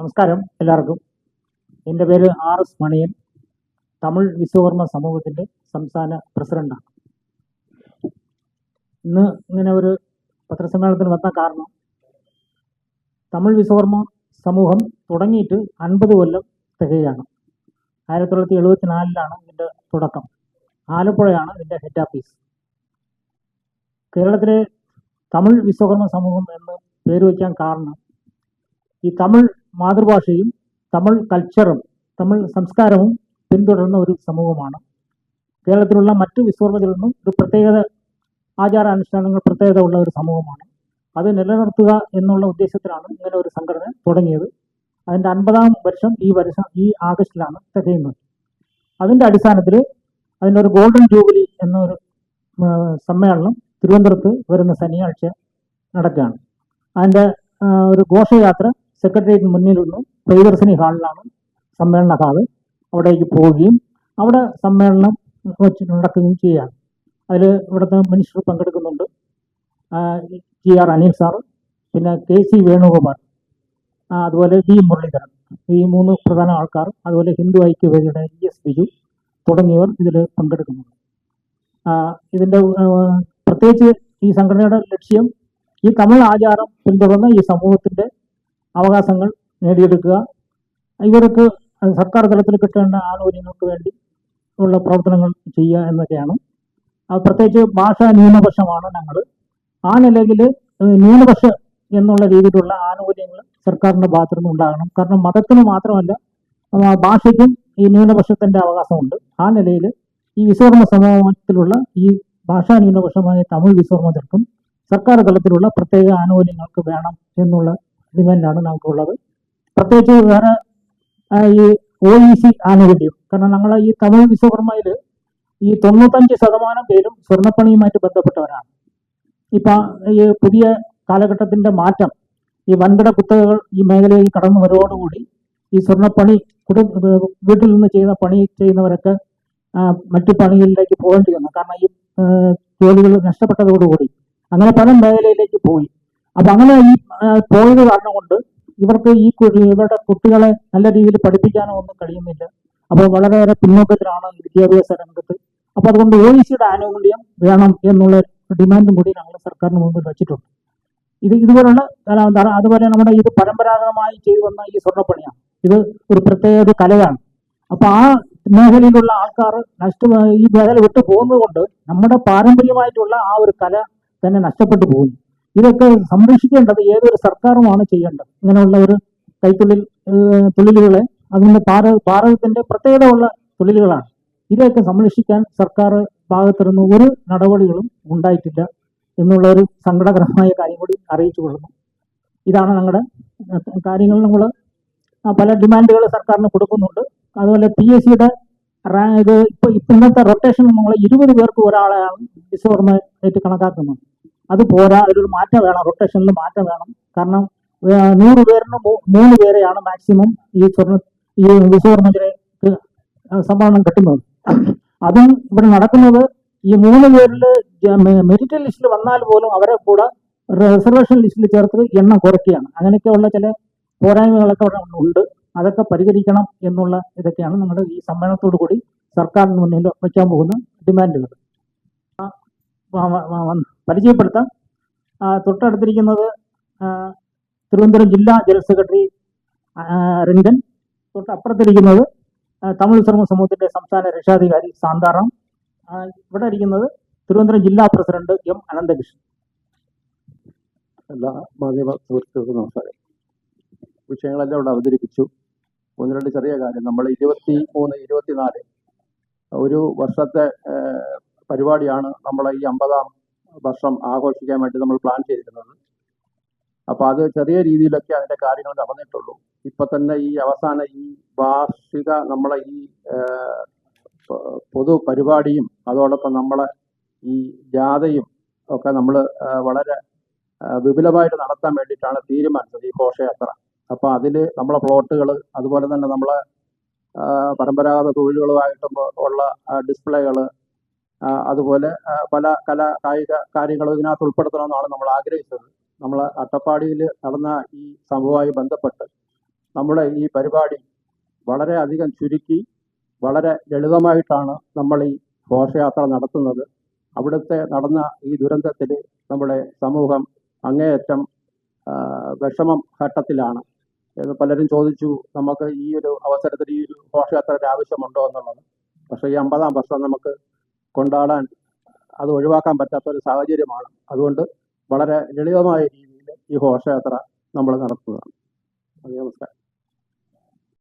നമസ്കാരം എല്ലാവർക്കും. എന്റെ പേര് ആർ എസ് മണിയൻ. തമിഴ് വിശ്വകർമ്മ സമൂഹത്തിന്റെ സംസ്ഥാന പ്രസിഡന്റാണ്. ഇന്ന് ഇങ്ങനെ ഒരു പത്രസമ്മേളനത്തിന് വന്ന കാരണം തമിഴ് വിശ്വകർമ്മ സമൂഹം തുടങ്ങിയിട്ട് അൻപത് കൊല്ലം തികയാണ് ആയിരത്തി തൊള്ളായിരത്തി എഴുപത്തി നാലിലാണ് ഇതിന്റെ തുടക്കം. ആലപ്പുഴയാണ് ഇതിന്റെ ഹെഡ് ഓഫീസ് കേരളത്തിലെ തമിഴ് വിശ്വകർമ്മ സമൂഹം എന്ന് പേര് വയ്ക്കാൻ കാരണം ഈ തമിഴ് മാതൃഭാഷയും തമിഴ് കൾച്ചറും തമിഴ് സംസ്കാരവും പിന്തുടരുന്ന ഒരു സമൂഹമാണ്. കേരളത്തിലുള്ള മറ്റു വിശ്വകർമ്മത്തിൽ നിന്നും ഒരു പ്രത്യേകത ആചാരാനുഷ്ഠാനങ്ങൾ പ്രത്യേകത ഉള്ള ഒരു സമൂഹമാണ്. അത് നിലനിർത്തുക എന്നുള്ള ഉദ്ദേശത്തിലാണ് ഇങ്ങനെ ഒരു സംഘടന തുടങ്ങിയത്. അതിന്റെ അൻപതാം വർഷം ഈ വർഷം ഈ ആഗസ്റ്റിലാണ് തികയുന്നത്. അതിന്റെ അടിസ്ഥാനത്തിൽ അതിന്റെ ഒരു ഗോൾഡൻ ജൂബിലി എന്നൊരു സമ്മേളനം തിരുവനന്തപുരത്ത് വരുന്ന ശനിയാഴ്ച നടക്കുകയാണ്. അതിന്റെ ഒരു ഘോഷയാത്ര സെക്രട്ടേറിയറ്റിന് നിന്നും പ്രിയദർശിനി ഹാളിലാണ് സമ്മേളന ഹാൾ അവിടേക്ക് പോവുകയും അവിടെ സമ്മേളനം വെച്ച് നടക്കുകയും ചെയ്യുകയാണ്. അതിൽ ഇവിടുത്തെ മിനിസ്റ്റർ പങ്കെടുക്കുന്നുണ്ട്. ജി ആർ അനിൽ സാറ് പിന്നെ കെ സി വേണുകുമാർ അതുപോലെ വി മുരളീധരൻ ഈ മൂന്ന് പ്രധാന ആൾക്കാർ അതുപോലെ ഹിന്ദു ഐക്യവേദിയുടെ ഇ എസ് ബിജു തുടങ്ങിയവർ ഇതിൽ പങ്കെടുക്കുന്നുണ്ട്. ഇതിന്റെ പ്രത്യേകിച്ച് ഈ സംഘടനയുടെ ലക്ഷ്യം ഈ തമിഴ് ആചാരം പിന്തുടർന്ന് ഈ സമൂഹത്തിന്റെ അവകാശങ്ങൾ നേടിയെടുക്കുക. ഇവർക്ക് സർക്കാർ തലത്തിൽ കിട്ടേണ്ട ആനുകൂല്യങ്ങൾക്ക് വേണ്ടി ഉള്ള പ്രവർത്തനങ്ങൾ ചെയ്യുക എന്നൊക്കെയാണ്. പ്രത്യേകിച്ച് ഭാഷാ ന്യൂനപക്ഷമാണ് ഞങ്ങൾ ആ നിലയിൽ ന്യൂനപക്ഷ എന്നുള്ള രീതിയിലുള്ള ആനുകൂല്യങ്ങൾ സർക്കാരിന്റെ ഭാഗത്തു നിന്ന് ഉണ്ടാകണം. കാരണം മതത്തിന് മാത്രമല്ല ഭാഷയ്ക്കും ഈ ന്യൂനപക്ഷത്തിന്റെ അവകാശമുണ്ട്. ആ നിലയിൽ ഈ വിശ്വകർമ്മ സമൂഹത്തിലുള്ള ഈ ഭാഷാ ന്യൂനപക്ഷമായ തമിഴ് വിശ്വകർമ്മത്തിൽക്കും സർക്കാർ തലത്തിലുള്ള പ്രത്യേക ആനുകൂല്യങ്ങൾക്ക് വേണം എന്നുള്ള ഡിമാൻഡാണ് നമുക്കുള്ളത്. പ്രത്യേകിച്ച് വേറെ ഈ ഒ ഇ സി ആനുകൂല്യം കാരണം ഞങ്ങൾ ഈ തമിഴ് വിശ്വകർമ്മയിൽ ഈ തൊണ്ണൂറ്റഞ്ച് ശതമാനം പേരും സ്വർണപ്പണിയുമായിട്ട് ബന്ധപ്പെട്ടവരാണ്. ഇപ്പൊ ഈ പുതിയ കാലഘട്ടത്തിന്റെ മാറ്റം ഈ വൻകിട കുത്തകകൾ ഈ മേഖലയിൽ കടന്നു വരവോടുകൂടി ഈ സ്വർണപ്പണി കുടു വീട്ടിൽ നിന്ന് ചെയ്യുന്ന പണി ചെയ്യുന്നവരൊക്കെ മറ്റു പണികളിലേക്ക് പോകേണ്ടി വന്നു കാരണം ഈ ജോലികൾ നഷ്ടപ്പെട്ടതോടുകൂടി. അങ്ങനെ പല മേഖലയിലേക്ക് പോയി. അപ്പൊ അങ്ങനെ ഈ പോയത് കാരണം കൊണ്ട് ഇവർക്ക് ഈ ഇവരുടെ കുട്ടികളെ നല്ല രീതിയിൽ പഠിപ്പിക്കാനോ ഒന്നും കഴിയുന്നില്ല. അപ്പോൾ വളരെയേറെ പിന്നോക്കത്തിലാണ് വിദ്യാഭ്യാസ രംഗത്ത്. അപ്പൊ അതുകൊണ്ട് ഒ ഇ സിയുടെ ആനുകൂല്യം വേണം എന്നുള്ള ഡിമാൻഡും കൂടി ഞങ്ങൾ സർക്കാരിന് മുമ്പിൽ വെച്ചിട്ടുണ്ട്. ഇത് ഇതുപോലുള്ള അതുപോലെ നമ്മുടെ ഇത് പരമ്പരാഗതമായി ചെയ്തു വന്ന ഈ സ്വർണപ്പണിയാണ്. ഇത് ഒരു പ്രത്യേക ഒരു കലയാണ്. അപ്പൊ ആ മേഖലയിലുള്ള ആൾക്കാർ നഷ്ട ഈ മേഖല വിട്ടു പോകുന്നത് കൊണ്ട് നമ്മുടെ പാരമ്പര്യമായിട്ടുള്ള ആ ഒരു കല തന്നെ നഷ്ടപ്പെട്ടു പോകുന്നു ഇതൊക്കെ സംരക്ഷിക്കേണ്ടത് ഏതൊരു സർക്കാരുമാണ് ചെയ്യേണ്ടത്? ഇങ്ങനെയുള്ള ഒരു കൈത്തൊഴിൽ തൊഴിലുകളെ അതിന്റെ ഭാരത ഭാരതത്തിന്റെ പ്രത്യേകതയുള്ള തൊഴിലുകളാണ് ഇതൊക്കെ സംരക്ഷിക്കാൻ സർക്കാർ ഭാഗത്തു നിന്ന് ഒരു നടപടികളും ഉണ്ടായിട്ടില്ല എന്നുള്ള ഒരു സങ്കടകരമായ കാര്യം കൂടി അറിയിച്ചു കൊള്ളുന്നു. ഇതാണ് ഞങ്ങളുടെ കാര്യങ്ങൾ. നമ്മൾ പല ഡിമാൻഡുകൾ സർക്കാരിന് കൊടുക്കുന്നുണ്ട്. അതുപോലെ പി എസ് സിയുടെ ഇത് ഇപ്പൊ ഇന്നത്തെ റൊട്ടേഷൻ നമ്മൾ ഇരുപത് പേർക്ക് ഒരാളെയാണ് വിശ്വകർമ്മ ആയിട്ട് കണക്കാക്കുന്നത്. അത് പോരാ അതിലൊരു മാറ്റം വേണം റൊട്ടേഷനിൽ മാറ്റം വേണം. കാരണം നൂറ് പേരിന് മൂന്ന് പേരെയാണ് മാക്സിമം ഈ സ്വർണ ഈ വിശ്വകർമ്മത്തിലേക്ക് സംഭാവന കിട്ടുന്നത്. അതും ഇവിടെ നടക്കുന്നത് ഈ മൂന്ന് പേരിൽ മെറിറ്റ് ലിസ്റ്റിൽ വന്നാൽ പോലും അവരെ കൂടെ റിസർവേഷൻ ലിസ്റ്റിൽ ചേർത്ത് എണ്ണം കുറയ്ക്കുകയാണ്. അങ്ങനെയൊക്കെയുള്ള ചില പോരായ്മകളൊക്കെ അവിടെ ഉണ്ട്. അതൊക്കെ പരിഹരിക്കണം എന്നുള്ള ഇതൊക്കെയാണ് നമ്മുടെ ഈ സമ്മേളനത്തോടു കൂടി സർക്കാരിന് മുന്നിൽ വയ്ക്കാൻ പോകുന്ന ഡിമാൻഡുകൾ. പരിചയപ്പെടുത്താം. തൊട്ടടുത്തിരിക്കുന്നത് തിരുവനന്തപുരം ജില്ലാ ജനറൽ സെക്രട്ടറി രംഗൻ. തൊട്ടപ്പുറത്തിരിക്കുന്നത് തമിഴ് സർമ്മ സമൂഹത്തിന്റെ സംസ്ഥാന രക്ഷാധികാരി സാന്താറാം. ഇവിടെ ഇരിക്കുന്നത് തിരുവനന്തപുരം ജില്ലാ പ്രസിഡന്റ് എം അനന്തകൃഷ്ണൻ. എല്ലാ മാധ്യമ സുഹൃത്തുക്കൾക്കും നമസ്കാരം. വിഷയങ്ങളെല്ലാം ഇവിടെ അവതരിപ്പിച്ചു. ഒന്ന് രണ്ട് ചെറിയ കാര്യം. നമ്മൾ ഇരുപത്തി മൂന്ന് ഇരുപത്തിനാല് ഒരു വർഷത്തെ പരിപാടിയാണ് നമ്മളെ ഈ അമ്പതാം വർഷം ആഘോഷിക്കാൻ വേണ്ടി നമ്മൾ പ്ലാൻ ചെയ്തിരുന്നത്. അപ്പൊ അത് ചെറിയ രീതിയിലൊക്കെ അതിന്റെ കാര്യങ്ങൾ നടന്നിട്ടുള്ളൂ. ഇപ്പൊ തന്നെ ഈ അവസാന ഈ വാർഷിക നമ്മളെ ഈ പൊതു പരിപാടിയും അതോടൊപ്പം നമ്മളെ ഈ ജാഥയും ഒക്കെ നമ്മൾ വളരെ വിപുലമായിട്ട് നടത്താൻ വേണ്ടിയിട്ടാണ് തീരുമാനിച്ചത് ഈ ഘോഷയാത്ര. അപ്പൊ അതിൽ നമ്മളെ പ്ലോട്ടുകൾ അതുപോലെ തന്നെ നമ്മളെ പരമ്പരാഗത തൊഴിലുകളുമായിട്ടും ഉള്ള ഡിസ്പ്ലേകൾ അതുപോലെ പല കല കായിക കാര്യങ്ങളും ഇതിനകത്ത് ഉൾപ്പെടുത്തണമെന്നാണ് നമ്മൾ ആഗ്രഹിച്ചത്. നമ്മൾ അട്ടപ്പാടിയിൽ നടന്ന ഈ സംഭവവുമായി ബന്ധപ്പെട്ട് നമ്മുടെ ഈ പരിപാടി വളരെ അധികം ചുരുക്കി വളരെ ലളിതമായിട്ടാണ് നമ്മൾ ഈ ഘോഷയാത്ര നടത്തുന്നത്. അവിടുത്തെ നടന്ന ഈ ദുരന്തത്തിൽ നമ്മുടെ സമൂഹം അങ്ങേയറ്റം വിഷമം ഘട്ടത്തിലാണ്. പലരും ചോദിച്ചു നമുക്ക് ഈ ഒരു അവസരത്തിൽ ഈ ഒരു ഘോഷയാത്രയുടെ ആവശ്യമുണ്ടോ? എന്നുള്ളത്. പക്ഷേ ഈ അമ്പതാം വർഷം നമുക്ക് കൊണ്ടാടാൻ അത് ഒഴിവാക്കാൻ പറ്റാത്ത ഒരു സാഹചര്യമാണ്. അതുകൊണ്ട് വളരെ ലളിതമായ രീതിയിൽ ഈ ഘോഷയാത്ര നമ്മൾ നടത്തുന്നതാണ് നമസ്കാരം.